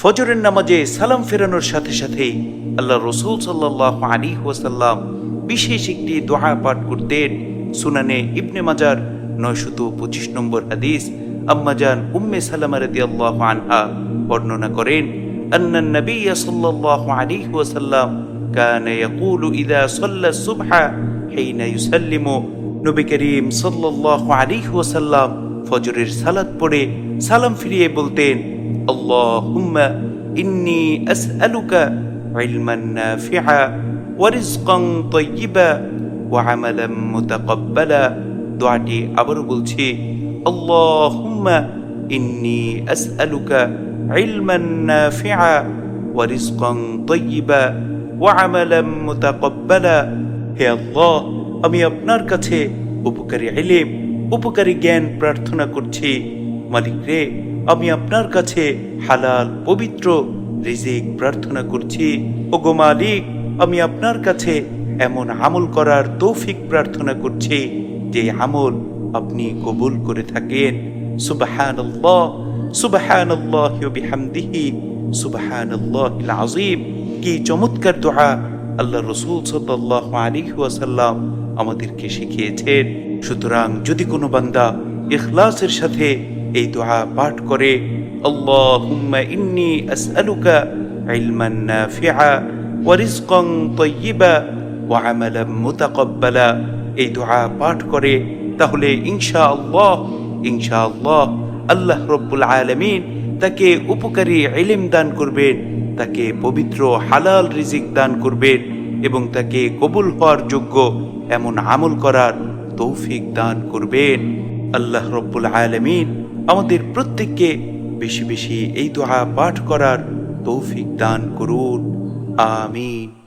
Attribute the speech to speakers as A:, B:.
A: ফজরের নামাজে সালাম ফেরানোর সাথে সাথেই আল্লাহ রসুল সাল্লাহ আলী ওয়াসাল্লাম বিশেষ একটি দোয়া পাঠ করতেন সুনানে ইবনে মাজার নয়শত পঁচিশ নম্বর হাদিস আম্মাজান উম্মে সালামা রাদিয়াল্লাহু আনহা বর্ণনা করেন أن النبي صلى الله عليه وسلم كان يقول إذا صلى الصبح حين يسلم নবী করিম সাল্লাল্লাহু আলাইহি ওয়াসাল্লাম ফজরের সালাত পড়ে সালাম ফিরিয়ে বলতেন নাফিআ ওয়া রিজকান তাইয়্যিবা ওয়া আমালান মুতাকাব্বালা দোয়াটি আবারও বলছি আল্লাহুম্মা ইন্নী আসআলুকা ইলমান নাফিআ ওয়া রিজকান তাইয়্যিবা ওয়া আমালান মুতাকাব্বালা হে আল্লাহ, আমি আপনার কাছে উপকারী ইলিম, উপকারী জ্ঞান প্রার্থনা করছি। মালিক রে আমি আপনার কাছে হালাল, পবিত্র রিজিক প্রার্থনা করছি। ওগো মালিক, আমি আপনার কাছে এমন আমল করার তৌফিক প্রার্থনা করছি, যে আমল আপনি কবুল করে থাকেন। সুবাহানাল্লাহ সুবাহানাল্লাহ বিহামদিহি, সুবাহানাল্লাহিল আযীম। কি চমৎকার দোয়া আল্লাহ রসুল সাল্লাহ আলী ওয়াসাল্লাম আমাদেরকে শিখিয়েছেন। সুতরাং যদি কোনো বান্দা ইখলাসের সাথে এই দোয়া পাঠ করে আসআলুকা ইলমান নাফিআ ওয়া রিজকান তাইয়্যিবা ওয়া আমালান মুতাকাব্বালা। এই দোয়া পাঠ করে, তাহলে ইনশাআল্লাহ ইনশাআল্লাহ আল্লাহ রব্বুল আলামিন তাকে উপকারী ইলম দান করবেন, তাকে পবিত্র হালাল রিজিক দান করবেন এবং তাকে কবুল হওয়ার যোগ্য এমন আমল করার তৌফিক দান করবেন। আল্লাহ রব্বুল আলমিন আমাদের প্রত্যেককে বেশি বেশি এই দোয়া পাঠ করার তৌফিক দান করুন। আমিন।